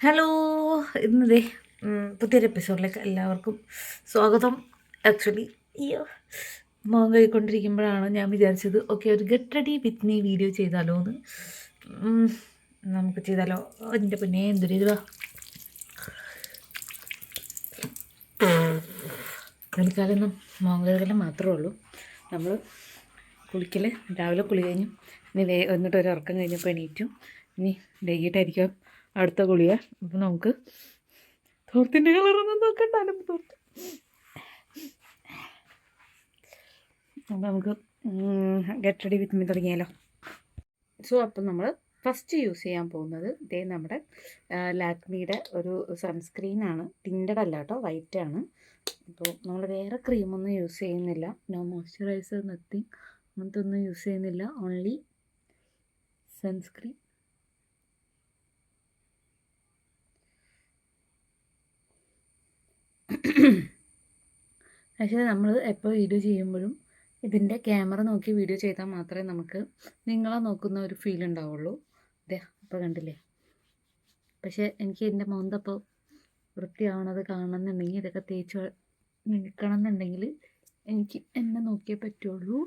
Hello ഇന്നതേ പുതിയൊരു എപ്പിസോഡിലേക്ക് എല്ലാവർക്കും സ്വാഗതം. ആക്ച്വലി അയ്യോ മോൻ കഴിക്കൊണ്ടിരിക്കുമ്പോഴാണ് ഞാൻ വിചാരിച്ചത് ഓക്കെ ഒരു get ready with me video ചെയ്താലോ എന്ന് നമുക്ക് ചെയ്താലോ? എന്റെ പിന്നെ എന്തൊരു ഇതുവാ? തൽക്കാലം മോൻ കഴുകലം മാത്രമേ ഉള്ളൂ. നമ്മൾ കുളിക്കൽ രാവിലെ കുളി കഴിഞ്ഞു. ഇനി വേ എന്നിട്ട് ഒരു ഉറക്കം കഴിഞ്ഞപ്പോൾ എണീറ്റു. ഇനി വൈകിട്ടായിരിക്കും. അടുത്ത കുളിയാ അപ്പം നമുക്ക് തോർത്തിന്റെ കളറൊന്നും നോക്കണ്ട അലമ്പ് തോർത്ത്. അപ്പം നമുക്ക് ഗെറ്റ് റെഡി വിത്ത് മീ തുടങ്ങിയാലോ. സോ അപ്പം നമ്മൾ ഫസ്റ്റ് യൂസ് ചെയ്യാൻ പോകുന്നത് ഇതേ നമ്മുടെ ലാക്മിയുടെ ഒരു സൺസ്ക്രീനാണ് ടിന്റഡ് അല്ല കേട്ടോ വൈറ്റ് ആണ്. അപ്പോൾ നമ്മൾ വേറെ ക്രീമൊന്നും യൂസ് ചെയ്യുന്നില്ല. നോ മോയ്സ്ചറൈസർ നത്തിങ് അങ്ങനത്തെ ഒന്നും യൂസ് ചെയ്യുന്നില്ല. ഓൺലി സൺസ്ക്രീൻ പക്ഷേ നമ്മൾ എപ്പോൾ വീഡിയോ ചെയ്യുമ്പോഴും ഇതിന്റെ ക്യാമറ നോക്കി വീഡിയോ ചെയ്താൽ മാത്രമേ നമുക്ക് നിങ്ങളെ നോക്കുന്ന ഒരു ഫീൽ ഉണ്ടാവുള്ളൂ. അതെ അപ്പോൾ കണ്ടില്ലേ? പക്ഷേ എനിക്ക് എന്റെ മൗന്തപ്പോൾ വൃത്തിയാവണത് കാണണമെന്നുണ്ടെങ്കിൽ ഇതൊക്കെ തേച്ച് നിൽക്കണം എന്നുണ്ടെങ്കിൽ എനിക്ക് എന്നെ നോക്കിയേ പറ്റുള്ളൂ.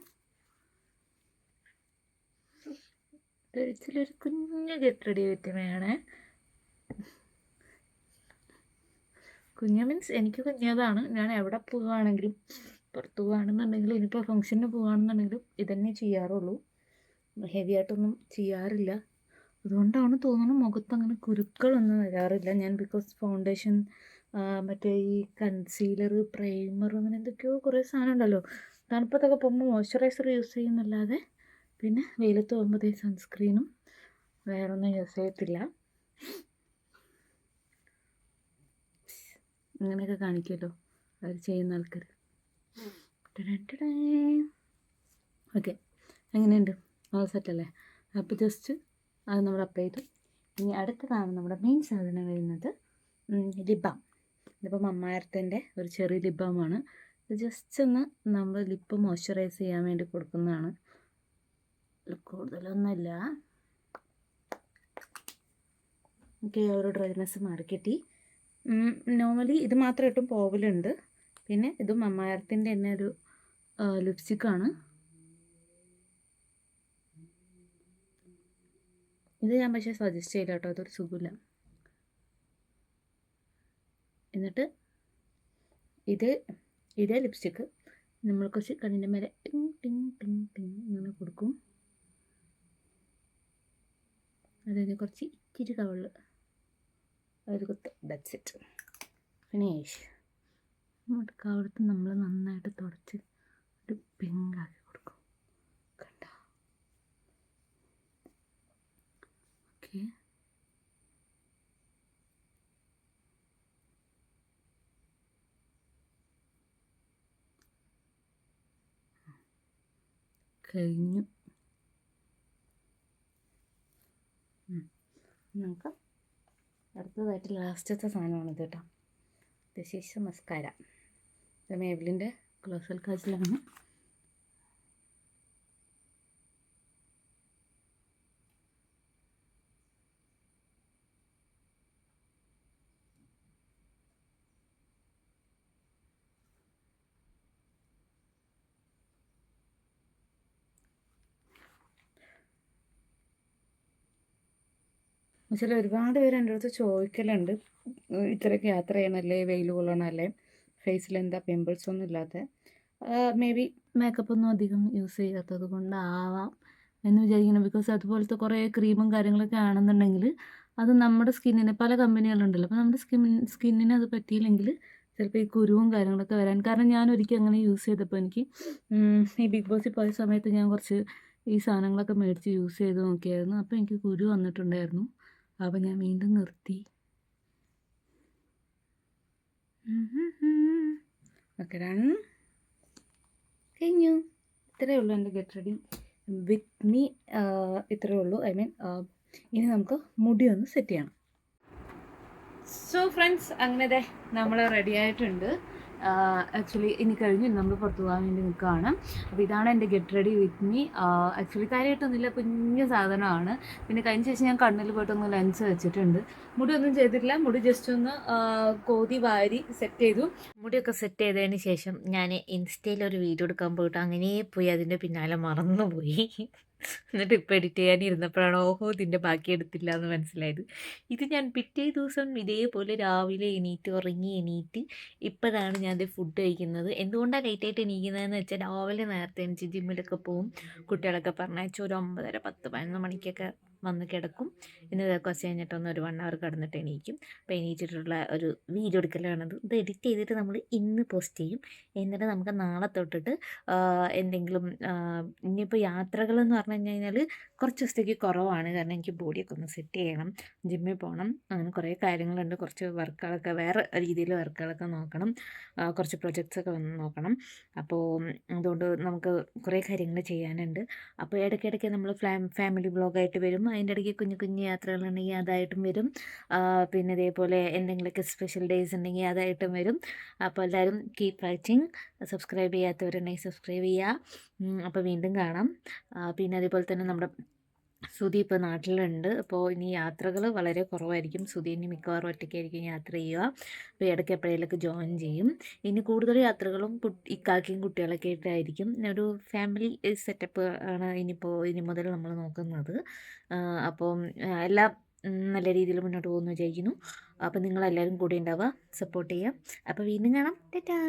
ഒരു കുഞ്ഞു കെട്ടടി വ്യക്തിമയാണ് കുഞ്ഞ് മീൻസ് എനിക്ക് കുഞ്ഞതാണ്. ഞാൻ എവിടെ പോവുകയാണെങ്കിലും പുറത്ത് പോവുകയാണെന്നുണ്ടെങ്കിലും ഇനിയിപ്പോൾ ഫംഗ്ഷന് പോവുകയാണെന്നുണ്ടെങ്കിലും ഇതന്നെ ചെയ്യാറുള്ളൂ. ഹെവി ആയിട്ടൊന്നും ചെയ്യാറില്ല. അതുകൊണ്ടാണ് തോന്നുന്നു മുഖത്ത് അങ്ങനെ കുരുക്കളൊന്നും വരാറില്ല. ഞാൻ ബിക്കോസ് ഫൗണ്ടേഷൻ മറ്റേ ഈ കൺസീലർ പ്രൈമർ അങ്ങനെ എന്തൊക്കെയോ കുറേ സാധനം ഉണ്ടല്ലോ. തണുപ്പത്തൊക്കെ പോകുമ്പോൾ മോയ്സ്ചറൈസർ യൂസ് ചെയ്യുന്നല്ലാതെ പിന്നെ വെയിലത്ത് പോകുമ്പോഴത്തേ സൺസ്ക്രീനും വേറെ ഒന്നും യൂസ് ചെയ്യത്തില്ല. അങ്ങനെയൊക്കെ കാണിക്കുമല്ലോ അവർ ചെയ്യുന്ന ആൾക്കാർ. ഓക്കെ അങ്ങനെയുണ്ട് ഓൾ സെറ്റല്ലേ അപ്പോൾ ജസ്റ്റ് അത് നമ്മൾ അപ്ലൈ ചെയ്തു. ഇനി അടുത്തതാണ് നമ്മുടെ മെയിൻ സാധനം വരുന്നത് ലിബാം ഇതിപ്പം മമ്മായർത്തിന്റെ ഒരു ചെറിയ ലിബാമാണ് ഇത് ജസ്റ്റ് ഒന്ന് നമ്മൾ ലിപ്പ് മോയ്സ്ചറൈസ് ചെയ്യാൻ വേണ്ടി കൊടുക്കുന്നതാണ്. കൂടുതലൊന്നുമില്ല. ഓക്കെ ഒരു ഡ്രൈനെസ് മാറിക്കിട്ടി. നോർമലി ഇത് മാത്രം പോവലുണ്ട്. പിന്നെ ഇത് മമ്മായർത്തിന്റെ തന്നെ ഒരു ലിപ്സ്റ്റിക്കാണ് ഇത് ഞാൻ പക്ഷേ സജസ്റ്റ് ചെയ്യില്ല കേട്ടോ അതൊരു സുഖമില്ല. എന്നിട്ട് ഇത് ഇതേ ലിപ്സ്റ്റിക്ക് നമ്മൾ കുറച്ച് കണ്ണിന്റെ മേലെ ടിങ് ടിങ് ടിങ് ടിങ് ഇങ്ങനെ കൊടുക്കും. അതായത് കുറച്ച് ഇച്ചിരി കവൾ ഒരു കുത്ത്. ദറ്റ്സ് ഇറ്റ് ഫിനിഷ് നമുക്ക് നമ്മൾ നന്നായിട്ട് തുടച്ച് ഒരു പിങ്കാക്കി കൊടുക്കും. കണ്ടോ? ഓക്കെ കഴിഞ്ഞു. നമുക്ക് അടുത്തതായിട്ട് ലാസ്റ്റത്തെ സാധനമാണ് ഇത് കേട്ടോ ഈസ് മസ്കാര. ഇത് മേബിളിന്റെ ക്ലോസൽ കാജിലാണ് എന്നുവെച്ചാൽ ഒരുപാട് പേര് എന്റെ അടുത്ത് ചോദിക്കലുണ്ട്. ഇത്രയൊക്കെ യാത്ര ചെയ്യണമല്ലേ വെയിൽ കൊള്ളണമല്ലേ ഫേസിൽ എന്താ പിമ്പിൾസ് ഒന്നും ഇല്ലാത്ത? മേ ബി മേക്കപ്പ് ഒന്നും അധികം യൂസ് ചെയ്യാത്തത് കൊണ്ടാവാം എന്ന് വിചാരിക്കണം ബിക്കോസ് അതുപോലത്തെ കുറേ ക്രീമും കാര്യങ്ങളൊക്കെ ആണെന്നുണ്ടെങ്കിൽ അത് നമ്മുടെ സ്കിന്നിന് പല കമ്പനികളുണ്ടല്ലോ അപ്പോൾ നമ്മുടെ സ്കിൻ സ്കിന്നിന് അത് പറ്റിയില്ലെങ്കിൽ ചിലപ്പോൾ ഈ കുരുവും കാര്യങ്ങളൊക്കെ വരാൻ കാരണം ഞാൻ ഒരിക്കൽ അങ്ങനെ യൂസ് ചെയ്തപ്പോൾ എനിക്ക് ഈ ബിഗ് ബോസിൽ പോയ സമയത്ത് ഞാൻ കുറച്ച് ഈ സാധനങ്ങളൊക്കെ മേടിച്ച് യൂസ് ചെയ്ത് നോക്കിയായിരുന്നു. അപ്പോൾ എനിക്ക് കുരു വന്നിട്ടുണ്ടായിരുന്നു. അപ്പോൾ ഞാൻ വീണ്ടും നിർത്തി. ഓക്കെ ഡൺ കഴിഞ്ഞു. ഇത്രയേ ഉള്ളൂ എന്റെ ഗെറ്റ് റെഡി വിത്ത് മീ ഇത്രയേ ഉള്ളൂ. ഐ മീൻ ഇനി നമുക്ക് മുടി ഒന്ന് സെറ്റ് ചെയ്യണം. സോ ഫ്രണ്ട്സ് അങ്ങനെ നമ്മൾ റെഡി ആയിട്ടുണ്ട്. ആക്ച്വലി ഇനി കഴിഞ്ഞു നമ്മൾ പുറത്തു പോകാൻ വേണ്ടി നിൽക്കുകയാണ്. അപ്പോൾ ഇതാണ് എന്റെ get ready with me actually കാര്യമായിട്ടൊന്നുമില്ല കുഞ്ഞു സാധനമാണ്. പിന്നെ കഴിഞ്ഞ ശേഷം ഞാൻ കണ്ണിൽ പോയിട്ടൊന്ന് ലെൻസ് വെച്ചിട്ടുണ്ട്. മുടി ഒന്നും ചെയ്തിട്ടില്ല. മുടി ജസ്റ്റ് ഒന്ന് കോതി വാരി സെറ്റ് ചെയ്തു. മുടിയൊക്കെ സെറ്റ് ചെയ്തതിന് ശേഷം ഞാൻ ഇൻസ്റ്റയിൽ ഒരു വീഡിയോ എടുക്കാൻ പോയിട്ട് അങ്ങനെ പോയി. അതിന്റെ പിന്നാലെ മറന്നുപോയി. എന്നിട്ട് ഇപ്പോൾ എഡിറ്റ് ചെയ്യാൻ ഇരുന്നപ്പോഴാണ് ഓഹോ ഇതിന്റെ ബാക്കി എടുത്തില്ല എന്ന് മനസ്സിലായത്. ഇത് ഞാൻ പിറ്റേ ദിവസം ഇതേപോലെ രാവിലെ എണീറ്റ് ഉറങ്ങി എണീറ്റ് ഇപ്പോഴാണ് ഞാൻ ഫുഡ് കഴിക്കുന്നത്. എന്തുകൊണ്ടാണ് ലേറ്റായിട്ട് എണീക്കുന്നതെന്ന് വെച്ചാൽ രാവിലെ നേരത്തെ എണീച്ച് ജിമ്മിലൊക്കെ പോവും. കുട്ടികളൊക്കെ പറഞ്ഞയച്ച് ഒരു ഒമ്പതര പത്ത് പതിനൊന്ന് മണിക്കൊക്കെ വന്ന് കിടക്കും. എന്നിട്ട് കുറച്ച് കഴിഞ്ഞിട്ടൊന്ന് ഒരു വൺ അവർ കിടന്നിട്ട് എണീക്കും. അപ്പോൾ എണീറ്റിട്ടുള്ള ഒരു വീഡിയോ എടുക്കലാണത് ഇത് എഡിറ്റ് ചെയ്തിട്ട് നമ്മൾ ഇന്ന് പോസ്റ്റ് ചെയ്യും. എന്നിട്ട് നമുക്ക് നാളെ തൊട്ടിട്ട് എന്തെങ്കിലും ഇനിയിപ്പോൾ യാത്രകളെന്ന് പറഞ്ഞു കഴിഞ്ഞാൽ കുറച്ച് ദിവസത്തേക്ക് കുറവാണ്. കാരണം എനിക്ക് ബോഡിയൊക്കെ ഒന്ന് സെറ്റ് ചെയ്യണം ജിമ്മിൽ പോകണം അങ്ങനെ കുറേ കാര്യങ്ങളുണ്ട്. കുറച്ച് വർക്കുകളൊക്കെ വേറെ രീതിയിൽ വർക്കുകളൊക്കെ നോക്കണം. കുറച്ച് പ്രൊജക്ട്സൊക്കെ വന്ന് നോക്കണം. അപ്പോൾ അതുകൊണ്ട് നമുക്ക് കുറേ കാര്യങ്ങൾ ചെയ്യാനുണ്ട്. അപ്പോൾ ഇടയ്ക്കിടയ്ക്ക് നമ്മൾ ഫാമിലി ബ്ലോഗായിട്ട് വരും അതിന്റെ ഇടയ്ക്ക് കുഞ്ഞു കുഞ്ഞു യാത്രകളുണ്ടെങ്കിൽ അതായിട്ടും വരും. പിന്നെ ഇതേപോലെ എന്തെങ്കിലുമൊക്കെ സ്പെഷ്യൽ ഡേയ്സ് ഉണ്ടെങ്കിൽ അതായിട്ടും വരും. അപ്പോൾ എല്ലാവരും കീപ്പ് വാച്ചിങ് സബ്സ്ക്രൈബ് ചെയ്യാത്തവരുണ്ടെങ്കിൽ സബ്സ്ക്രൈബ് ചെയ്യുക. അപ്പോൾ വീണ്ടും കാണാം. പിന്നെ അതേപോലെ തന്നെ നമ്മുടെ സുധി ഇപ്പോൾ നാട്ടിലുണ്ട്. അപ്പോൾ ഇനി യാത്രകൾ വളരെ കുറവായിരിക്കും. സുധി ഇനി മിക്കവാറും ഒറ്റയ്ക്കായിരിക്കും യാത്ര ചെയ്യുക. അപ്പോൾ ഇടയ്ക്ക് എപ്പോഴേലൊക്കെ ജോയിൻ ചെയ്യും. ഇനി കൂടുതൽ യാത്രകളും ഇക്കാക്കിയും കുട്ടികളൊക്കെ ആയിട്ടായിരിക്കും. ഒരു ഫാമിലി സെറ്റപ്പ് ആണ് ഇനിയിപ്പോൾ ഇനി മുതൽ നമ്മൾ നോക്കുന്നത്. അപ്പോൾ എല്ലാം നല്ല രീതിയിൽ മുന്നോട്ട് പോകുന്നു വിചാരിക്കുന്നു. അപ്പോൾ നിങ്ങളെല്ലാവരും കൂടെ ഉണ്ടാവുക. സപ്പോർട്ട് ചെയ്യുക. അപ്പോൾ വീണ്ടും കാണാം. ടാറ്റാ!